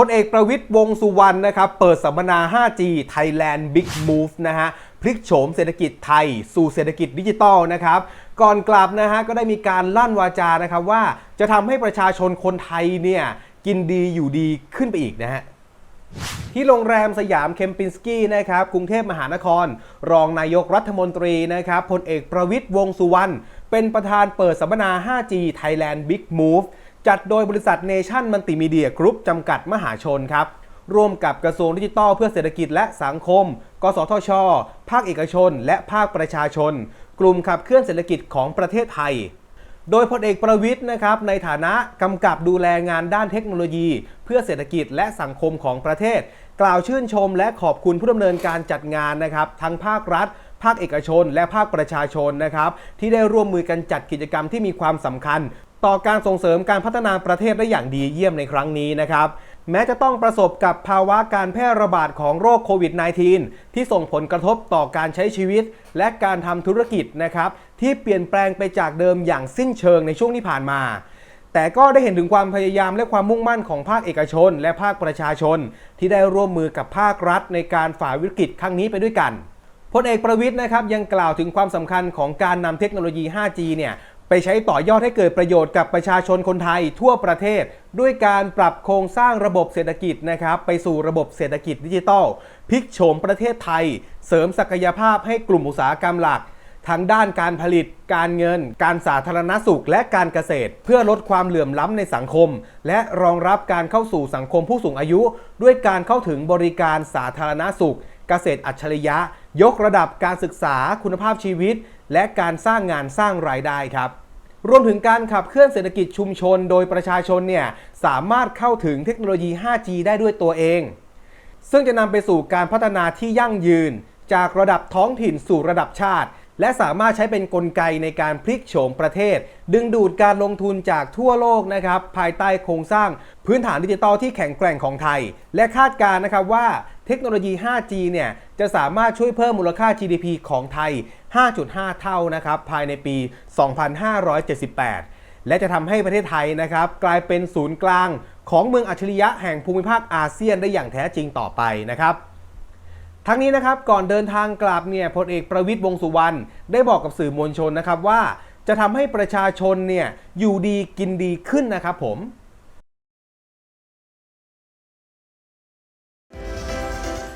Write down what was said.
พลเอกประวิตยวงสุวรรณนะครับเปิดสัมมนา 5G Thailand Big Move นะฮะพลิกโฉมเศรษฐกิจไทย สู่เศรษฐกิจดิจิทัลนะครับก่อนกลับนะฮะก็ได้มีการลั่นวาจานะครับว่าจะทำให้ประชาชนคนไทยเนี่ยกินดีอยู่ดีขึ้นไปอีกนะฮะที่โรงแรมสยามเคมปินสกี้นะครับกรุงเทพมหานคร รองนายกรัฐมนตรีนะครับพลเอกประวิตยวงสุวรรณเป็นประธานเปิดสัมมนา 5G Thailand Big Move จัดโดยบริษัทเนชั่นมัลติมีเดียกรุ๊ปจำกัดมหาชนครับ ร่วมกับกระทรวงดิจิทัลเพื่อเศรษฐกิจและสังคม กสทช ภาคเอกชน และภาคประชาชน กลุ่มขับเคลื่อนเศรษฐกิจของประเทศไทย โดยพลเอกประวิทย์นะครับในฐานะกำกับดูแลงานด้านเทคโนโลยี เพื่อเศรษฐกิจและสังคมของประเทศ กล่าวชื่นชม และขอบคุณผู้ดำเนินการจัดงานนะครับทั้งภาครัฐภาคเอกชนและภาคประชาชนนะครับที่ได้ร่วมมือกันจัดกิจกรรมที่มีความสำคัญ ต่อการส่งเสริมการพัฒนาประเทศได้อย่างดีเยี่ยมในครั้งนี้นะครับแม้จะต้องประสบกับภาวะการแพร่ระบาดของโรคโควิด -19 ที่ส่งผลกระทบต่อการใช้ชีวิต และการทำธุรกิจนะครับที่เปลี่ยนแปลงไปจากเดิมอย่างสิ้นเชิงในช่วงที่ผ่านมา แต่ก็ได้เห็นถึงความพยายามและความมุ่งมั่นของภาคเอกชน และภาคประชาชน ที่ได้ร่วมมือกับภาครัฐในการฝ่าวิกฤตครั้งนี้ไปด้วยกันพลเอกประวิทย์นะครับยังกล่าวถึงความสำคัญของการนำเทคโนโลยี 5G เนี่ย ไปใช้ต่อยอดให้เกิดประโยชน์กับประชาชนคนไทยทั่วประเทศ ด้วยการปรับโครงสร้างระบบเศรษฐกิจนะครับไปสู่ระบบเศรษฐกิจดิจิทัลพลิกโฉมประเทศไทย เสริมศักยภาพให้กลุ่มอุตสาหกรรมหลักทั้งด้านการผลิต การเงิน การสาธารณสุข และการเกษตร เพื่อลดความเหลื่อมล้ำในสังคม และรองรับการเข้าสู่สังคมผู้สูงอายุ ด้วยการเข้าถึงบริการสาธารณสุข เกษตรอัจฉริยะ ยกระดับการศึกษาคุณภาพชีวิต และการสร้างงานสร้างรายได้ครับ รวมถึงการขับเคลื่อนเศรษฐกิจชุมชน โดยประชาชนเนี่ยสามารถเข้าถึงเทคโนโลยี 5G ได้ด้วยตัวเอง ซึ่งจะนำไปสู่การพัฒนาที่ยั่งยืน จากระดับท้องถิ่นสู่ระดับชาติ และสามารถใช้เป็นนกลไกในการพลิกโฉมประเทศ ดึงดูดการลงทุนจากทั่วโลกนะครับภายใต้โครงสร้างพื้นฐานดิจิทัลที่แข็งแกร่งของไทย และคาดการณ์นะครับว่าเทคโนโลยี 5G เนี่ย จะสามารถช่วยเพิ่มมูลค่า GDP ของไทย 5.5 เท่านะครับภายในปี 2578 และจะทำให้ประเทศไทยนะครับกลายเป็นศูนย์กลางของเมืองอัจฉริยะแห่งภูมิภาคอาเซียนได้อย่างแท้จริงต่อไปนะครับทั้งนี้นะครับก่อนเดินทางกลับเนี่ยพลเอกประวิตยวงสุวรรณได้บอกกับสื่อมวลชนนะครับว่าจะทำให้ประชาชนเนี่ยอยู่ดีกินดีขึ้นนะครับผม